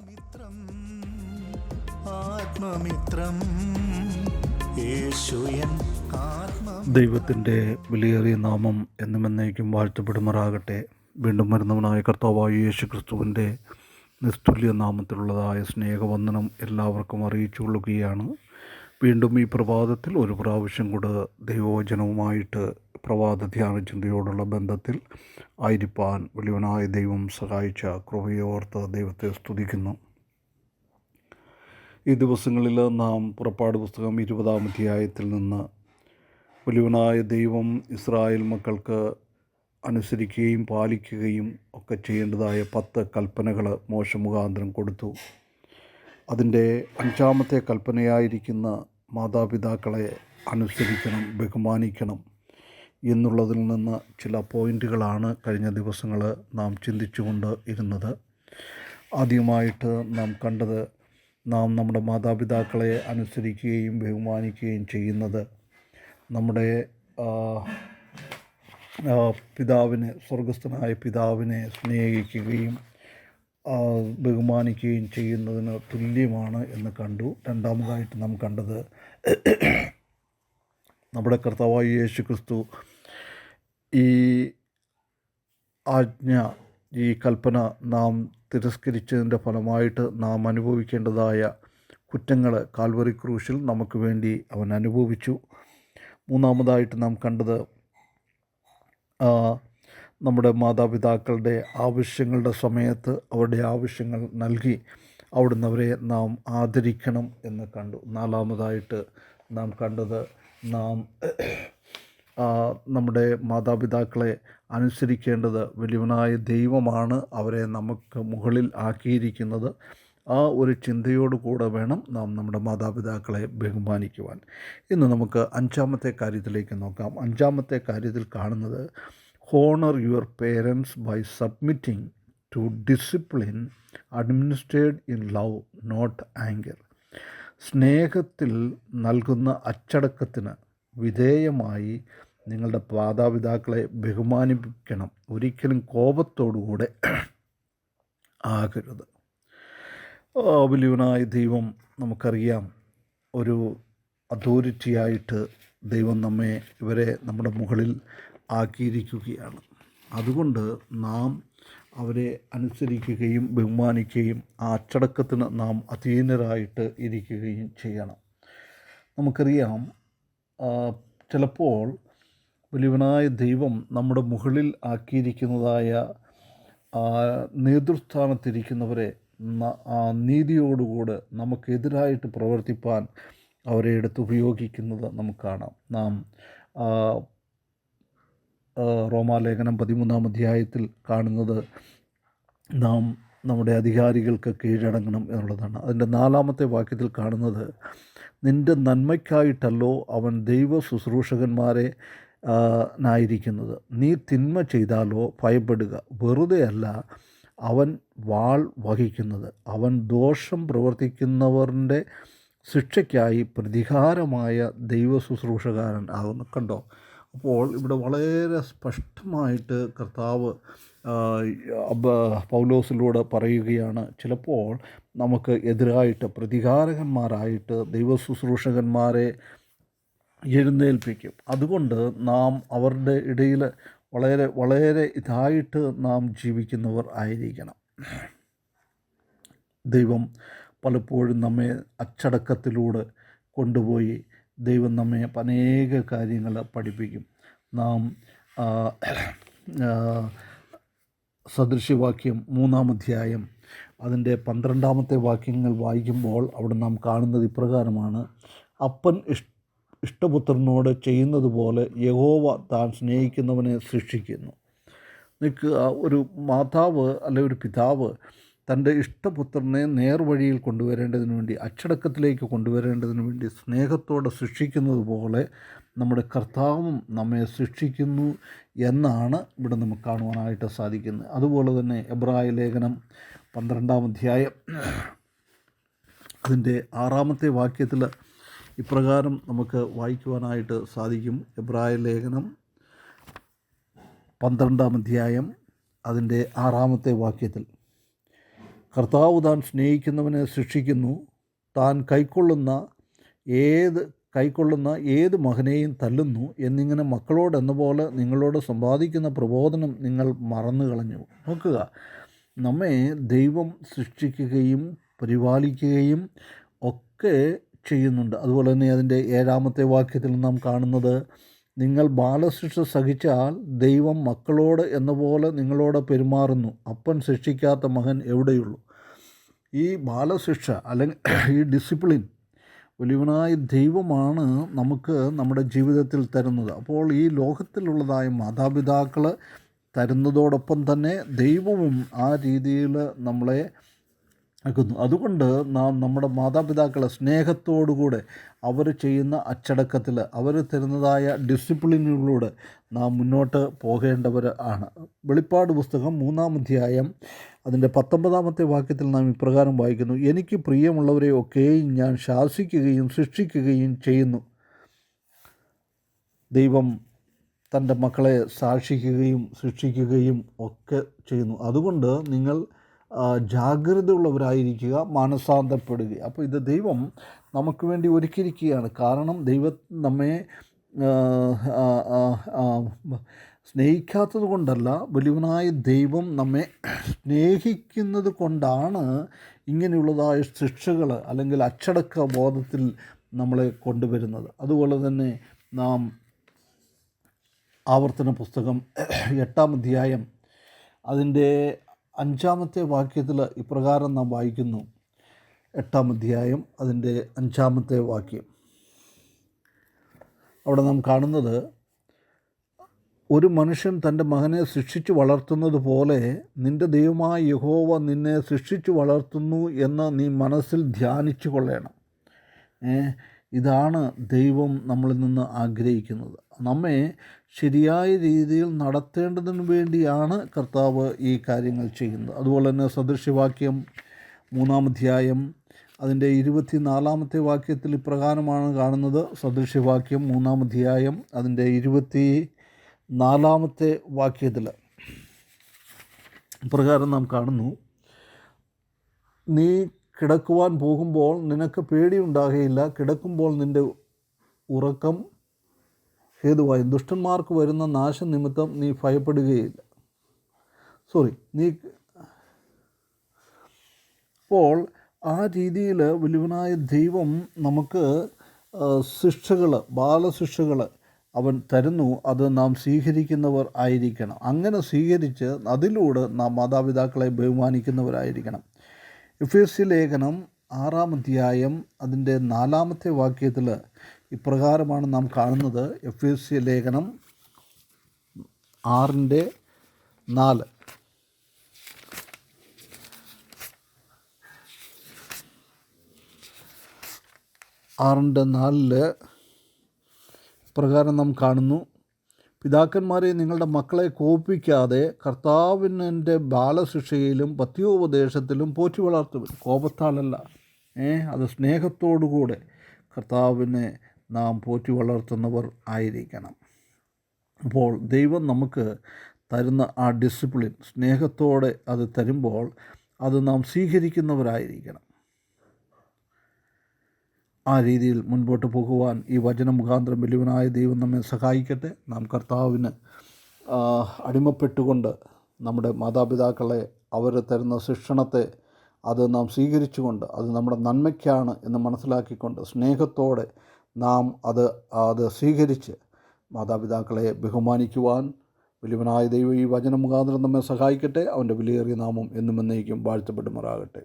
ആത്മമിത്രം ആത്മമിത്രം. ദൈവത്തിന്റെ വിലയേറിയ നാമം എന്നും എന്നേക്കും വാഴ്ത്തപ്പെടുമാറാകട്ടെ. വീണ്ടും വരുന്നവനായ കർത്താവായ യേശു ക്രിസ്തുവിന്റെ നിസ്തുല്യ നാമത്തിലുള്ളതായ സ്നേഹവന്ദനം എല്ലാവർക്കും അറിയിച്ചു കൊള്ളുകയാണ് വീണ്ടും ഈ പ്രഭാതത്തിൽ ഒരു പ്രാവശ്യം കൂടെ ദൈവവചനവുമായിട്ട് പ്രഭാത ധ്യാന ചിന്തയോടുള്ള ബന്ധത്തിൽ ആയിരിപ്പാൻ വലിയവനായ ദൈവം സഹായിച്ച കൃപയോർത്ത് ദൈവത്തെ സ്തുതിക്കുന്നു. ഈ ദിവസങ്ങളിൽ നാം പുറപ്പാട് പുസ്തകം ഇരുപതാം അധ്യായത്തിൽ നിന്ന് വലിയവനായ ദൈവം ഇസ്രായേൽ മക്കൾക്ക് അനുസരിക്കുകയും പാലിക്കുകയും ഒക്കെ ചെയ്യേണ്ടതായ പത്ത് കൽപ്പനകൾ മോശ മുഖാന്തരം കൊടുത്തു. അതിന്റെ അഞ്ചാമത്തെ കൽപ്പനയായിരിക്കുന്ന മാതാപിതാക്കളെ അനുസരിക്കണം ബഹുമാനിക്കണം. എന്നുള്ളതിൽ നിന്ന് ചില പോയിന്റുകളാണ് കഴിഞ്ഞ ദിവസങ്ങൾ നാം ചിന്തിച്ചുകൊണ്ട് ഇരുന്നത്. ആദ്യമായിട്ട് നാം കണ്ടത് നാം നമ്മുടെ മാതാപിതാക്കളെ അനുസരിക്കുകയും ബഹുമാനിക്കുകയും ചെയ്യുന്നത് നമ്മുടെ പിതാവിനെ സ്വർഗസ്ഥനായ പിതാവിനെ സ്നേഹിക്കുകയും ബഹുമാനിക്കുകയും ചെയ്യുന്നതിന് തുല്യമാണ് എന്ന് കണ്ടു. രണ്ടാമതായിട്ട് നാം കണ്ടത് നമ്മുടെ കർത്താവായ യേശു ക്രിസ്തു ഈ ആജ്ഞ ഈ കൽപ്പന നാം തിരസ്കരിച്ചതിന്റെ ഫലമായിട്ട് നാം അനുഭവിക്കേണ്ടതായ കുറ്റങ്ങൾ കാൽവറി ക്രൂശിൽ നമുക്ക് വേണ്ടി അവൻ അനുഭവിച്ചു. മൂന്നാമതായിട്ട് നാം കണ്ടത് നമ്മുടെ മാതാപിതാക്കളുടെ ആവശ്യങ്ങളുടെ സമയത്ത് അവരുടെ ആവശ്യങ്ങൾ നൽകി അവിടുന്ന് അവരെ നാം ആദരിക്കണം എന്ന് കണ്ടു. നാലാമതായിട്ട് നാം കണ്ടത് നാം നമ്മുടെ മാതാപിതാക്കളെ അനുസരിക്കേണ്ടത് വലിയവനായ ദൈവമാണ് അവരെ നമുക്ക് മുകളിൽ ആക്കിയിരിക്കുന്നത്. ആ ഒരു ചിന്തയോടു കൂടെ വേണം നാം നമ്മുടെ മാതാപിതാക്കളെ ബഹുമാനിക്കുവാൻ. ഇന്ന് നമുക്ക് അഞ്ചാമത്തെ കാര്യത്തിലേക്ക് നോക്കാം. അഞ്ചാമത്തെ കാര്യത്തിൽ കാണുന്നത് honour your parents by submitting to discipline administered in love not anger സ്നേഹത്തിൽ നൽകുന്ന അച്ചടക്കത്തിന് വിധേയമായി നിങ്ങളുടെ മാതാപിതാക്കളെ ബഹുമാനിപ്പിക്കണം. ഒരിക്കലും കോപത്തോടുകൂടെ ആകരുത്. വലിയവനായ ദൈവം നമുക്കറിയാം ഒരു അതോറിറ്റിയായിട്ട് ദൈവം നമ്മെ ഇവരെ നമ്മുടെ മുകളിൽ ആക്കിയിരിക്കുകയാണ്. അതുകൊണ്ട് നാം അവരെ അനുസരിക്കുകയും ബഹുമാനിക്കുകയും ആ അച്ചടക്കത്തിന് നാം അധീനരായിട്ട് ഇരിക്കുകയും ചെയ്യണം. നമുക്കറിയാം ചിലപ്പോൾ വലിയവനായ ദൈവം നമ്മുടെ മുകളിൽ ആക്കിയിരിക്കുന്നതായ നേതൃസ്ഥാനത്തിരിക്കുന്നവരെ ആ നീതിയോടുകൂടെ നമുക്കെതിരായിട്ട് പ്രവർത്തിപ്പാൻ അവരെ എടുത്ത് ഉപയോഗിക്കുന്നത് നമുക്ക് കാണാം. നാം റോമാലേഖനം പതിമൂന്നാം അധ്യായത്തിൽ കാണുന്നത് നാം നമ്മുടെ അധികാരികൾക്ക് കീഴടങ്ങണം എന്നുള്ളതാണ്. അതിന്റെ നാലാമത്തെ വാക്യത്തിൽ കാണുന്നത് നിന്റെ നന്മയ്ക്കായിട്ടല്ലോ അവൻ ദൈവ ശുശ്രൂഷകന്മാരെ നായിരിക്കുന്നത്. നീ തിന്മ ചെയ്താലോ ഭയപ്പെടുക. വെറുതെ അല്ല അവൻ വാൾ വഹിക്കുന്നത്. അവൻ ദോഷം പ്രവർത്തിക്കുന്നവരുടെ ശിക്ഷയ്ക്കായി പ്രതികാരമായ ദൈവ ശുശ്രൂഷകാരൻ ആകുന്നു. കണ്ടോ? അപ്പോൾ ഇവിടെ വളരെ സ്പഷ്ടമായിട്ട് കർത്താവ് പൗലോസിലൂടെ പറയുകയാണ്. ചിലപ്പോൾ നമുക്ക് എതിരായിട്ട് പ്രതികാരകന്മാരായിട്ട് ദൈവ ശുശ്രൂഷകന്മാരെ എഴുന്നേൽപ്പിക്കും. അതുകൊണ്ട് നാം അവരുടെ ഇടയിൽ വളരെ വളരെ ഇതായിട്ട് നാം ജീവിക്കുന്നവർ ആയിരിക്കണം. ദൈവം പലപ്പോഴും നമ്മെ അച്ചടക്കത്തിലൂടെ കൊണ്ടുപോയി ദൈവം നമ്മെ അനേക കാര്യങ്ങൾ പഠിപ്പിക്കും. നാം സദൃശ്യവാക്യം മൂന്നാം അധ്യായം അതിന്റെ പന്ത്രണ്ടാമത്തെ വാക്യങ്ങൾ വായിക്കുമ്പോൾ അവിടെ നാം കാണുന്നത് ഇപ്രകാരമാണ്. അപ്പൻ ഇഷ് ഇഷ്ടപുത്രനോട് ചെയ്യുന്നത് പോലെ യഹോവ താൻ സ്നേഹിക്കുന്നവനെ ശിക്ഷിക്കുന്നു നിൽക്കുക ഒരു മാതാവ് അല്ലെ ഒരു പിതാവ് തന്റെ ഇഷ്ടപുത്രനെ നേർവഴിയിൽ കൊണ്ടുവരേണ്ടതിന് വേണ്ടി അച്ചടക്കത്തിലേക്ക് കൊണ്ടുവരേണ്ടതിന് വേണ്ടി സ്നേഹത്തോടെ ശിക്ഷിക്കുന്നത് പോലെ നമ്മുടെ കർത്താവും നമ്മെ ശിക്ഷിക്കുന്നു എന്നാണ് ഇവിടെ നമുക്ക് കാണുവാനായിട്ട് സാധിക്കുന്നത്. അതുപോലെ തന്നെ എബ്രായ ലേഖനം പന്ത്രണ്ടാം അധ്യായം അതിന്റെ ആറാമത്തെ വാക്യത്തിൽ ഇപ്രകാരം നമുക്ക് വായിക്കുവാനായിട്ട് സാധിക്കും. എബ്രായ ലേഖനം പന്ത്രണ്ടാം അധ്യായം അതിന്റെ ആറാമത്തെ വാക്യത്തിൽ. കർത്താവ് താൻ സ്നേഹിക്കുന്നവനെ ശിക്ഷിക്കുന്നു. താൻ കൈക്കൊള്ളുന്ന ഏത് കൈക്കൊള്ളുന്ന ഏത് മകനെയും തല്ലുന്നു. എന്നിങ്ങനെ മക്കളോടെന്ന പോലെ നിങ്ങളോട് സമ്പാദിക്കുന്ന പ്രബോധനം നിങ്ങൾ മറന്നു കളഞ്ഞു നോക്കുക നമ്മെ ദൈവം സൃഷ്ടിക്കുകയും പരിപാലിക്കുകയും ഒക്കെ ചെയ്യുന്നുണ്ട്. അതുപോലെ തന്നെ അതിന്റെ ഏഴാമത്തെ വാക്യത്തിൽ നാം കാണുന്നത് നിങ്ങൾ ബാലശിക്ഷ സഹിച്ചാൽ ദൈവം മക്കളോട് എന്ന പോലെ നിങ്ങളോട് പെരുമാറുന്നു. അപ്പൻ ശിക്ഷിക്കാത്ത മകൻ എവിടെയുള്ളൂ? ഈ ബാലശിക്ഷ അല്ലെങ്കിൽ ഈ ഡിസിപ്ലിൻ വലിയവനായ ദൈവമാണ് നമുക്ക് നമ്മുടെ ജീവിതത്തിൽ തരുന്നത്. അപ്പോൾ ഈ ലോകത്തിലുള്ളതായ മാതാപിതാക്കൾ തരുന്നതോടൊപ്പം തന്നെ ദൈവവും ആ രീതിയിൽ നമ്മളെ ആക്കുന്നു. അതുകൊണ്ട് നാം നമ്മുടെ മാതാപിതാക്കളെ സ്നേഹത്തോടുകൂടെ അവർ ചെയ്യുന്ന അച്ചടക്കത്തിൽ അവർ തരുന്നതായ ഡിസിപ്ലിനുകളിലൂടെ നാം മുന്നോട്ട് പോകേണ്ടവർ ആണ്. വെളിപ്പാട് പുസ്തകം മൂന്നാം അധ്യായം അതിന്റെ പത്തൊമ്പതാമത്തെ വാക്യത്തിൽ നാം ഇപ്രകാരം വായിക്കുന്നു. എനിക്ക് പ്രിയമുള്ളവരെ ഒക്കെയും ഞാൻ ശാസിക്കുകയും ശിക്ഷിക്കുകയും ചെയ്യുന്നു. ദൈവം തന്റെ മക്കളെ സാക്ഷിക്കുകയും ശിക്ഷിക്കുകയും ഒക്കെ ചെയ്യുന്നു. അതുകൊണ്ട് നിങ്ങൾ ആ, ജാഗ്രതയുള്ളവരായിരിക്കുക മാനസാന്തപ്പെടുക അപ്പോൾ ഇത് ദൈവം നമുക്ക് വേണ്ടി ഒരുക്കിയിരിക്കുകയാണ്. കാരണം ദൈവം നമ്മെ സ്നേഹിക്കാത്തത് കൊണ്ടല്ല വലിയവനായ ദൈവം നമ്മെ സ്നേഹിക്കുന്നത് കൊണ്ടാണ് ഇങ്ങനെയുള്ളതായ ശിക്ഷകൾ അല്ലെങ്കിൽ അച്ചടക്ക ബോധത്തിൽ നമ്മളെ കൊണ്ടുവരുന്നത്. അതുപോലെ തന്നെ നാം ആവർത്തന പുസ്തകം എട്ടാം അധ്യായം അതിന്റെ അഞ്ചാമത്തെ വാക്യത്തിൽ ഇപ്രകാരം നാം വായിക്കുന്നു. എട്ടാം അധ്യായം അതിന്റെ അഞ്ചാമത്തെ വാക്യം. അവിടെ നാം കാണുന്നത് ഒരു മനുഷ്യൻ തന്റെ മകനെ ശിക്ഷിച്ചു വളർത്തുന്നത് പോലെ നിന്റെ ദൈവമായ യഹോവ നിന്നെ ശിക്ഷിച്ചു വളർത്തുന്നു എന്ന് നീ മനസ്സിൽ ധ്യാനിച്ചു കൊള്ളണം. ഇതാണ് ദൈവം നമ്മളിൽ നിന്ന് ആഗ്രഹിക്കുന്നത്. നമ്മെ ശരിയായ രീതിയിൽ നടത്തേണ്ടതിന് വേണ്ടിയാണ് കർത്താവ് ഈ കാര്യങ്ങൾ ചെയ്യുന്നത്. അതുപോലെ തന്നെ സദൃശ്യവാക്യം മൂന്നാം അധ്യായം അതിന്റെ ഇരുപത്തി നാലാമത്തെ വാക്യത്തിൽ ഇപ്രകാരമാണ് കാണുന്നത്. സദൃശ്യവാക്യം മൂന്നാം അധ്യായം അതിന്റെ ഇരുപത്തി നാലാമത്തെ വാക്യത്തിൽ ഇപ്രകാരം നാം കാണുന്നു. നീ കിടക്കുവാൻ പോകുമ്പോൾ നിനക്ക് പേടിയുണ്ടാകുകയില്ല കിടക്കുമ്പോൾ നിന്റെ ഉറക്കം ഹേതുവായി. ദുഷ്ടന്മാർക്ക് വരുന്ന നാശനിമിത്തം നീ ഭയപ്പെടുകയില്ല. സോറി നീ അപ്പോൾ ആ രീതിയിൽ വലുവനായ ദൈവം നമുക്ക് ശിക്ഷകൾ ബാലശിക്ഷകൾ അവൻ തരുന്നു. അത് നാം സ്വീകരിക്കുന്നവർ ആയിരിക്കണം. അങ്ങനെ സ്വീകരിച്ച് അതിലൂടെ നാം മാതാപിതാക്കളെ ബഹുമാനിക്കുന്നവരായിരിക്കണം. എഫ് ലേഖനം ആറാം അധ്യായം അതിന്റെ നാലാമത്തെ വാക്യത്തിൽ ഇപ്രകാരമാണ് നാം കാണുന്നത്. എഫ് എസ് സി ലേഖനം ആറിന്റെ നാല്. ആറിന്റെ നാലിൽ പ്രകാരം നാം കാണുന്നു. പിതാക്കന്മാരെ നിങ്ങളുടെ മക്കളെ കോപിക്കാതെ കർത്താവിന്റെ ബാലശിക്ഷയിലും പത്യോപദേശത്തിലും പോറ്റി വളർത്തുവിൻ. കോപത്താലല്ല. ഏ അത് സ്നേഹത്തോടുകൂടെ കർത്താവിനെ നാം പോറ്റി വളർത്തുന്നവർ ആയിരിക്കണം. അപ്പോൾ ദൈവം നമുക്ക് തരുന്ന ആ ഡിസിപ്ലിൻ സ്നേഹത്തോടെ അത് തരുമ്പോൾ അത് നാം സ്വീകരിക്കുന്നവരായിരിക്കണം. ആ രീതിയിൽ മുൻപോട്ട് പോകുവാൻ ഈ വചന മുഖാന്തരം വലിയവനായ ദൈവം നമ്മെ സഹായിക്കട്ടെ. നാം കർത്താവിന് അടിമപ്പെട്ടുകൊണ്ട് നമ്മുടെ മാതാപിതാക്കളെ അവർ തരുന്ന ശിക്ഷണത്തെ അത് നാം സ്വീകരിച്ചുകൊണ്ട് അത് നമ്മുടെ നന്മയ്ക്കാണ് എന്ന് മനസ്സിലാക്കിക്കൊണ്ട് സ്നേഹത്തോടെ നാം അത് അത് സ്വീകരിച്ച് മാതാപിതാക്കളെ ബഹുമാനിക്കുവാൻ വലിയവനായ ദൈവം ഈ വചന മുഖാന്തരം നമ്മെ സഹായിക്കട്ടെ. അവന്റെ വിലയേറിയ നാമം എന്നും എന്നേക്കും വാഴ്ത്തപ്പെടുമാറാകട്ടെ.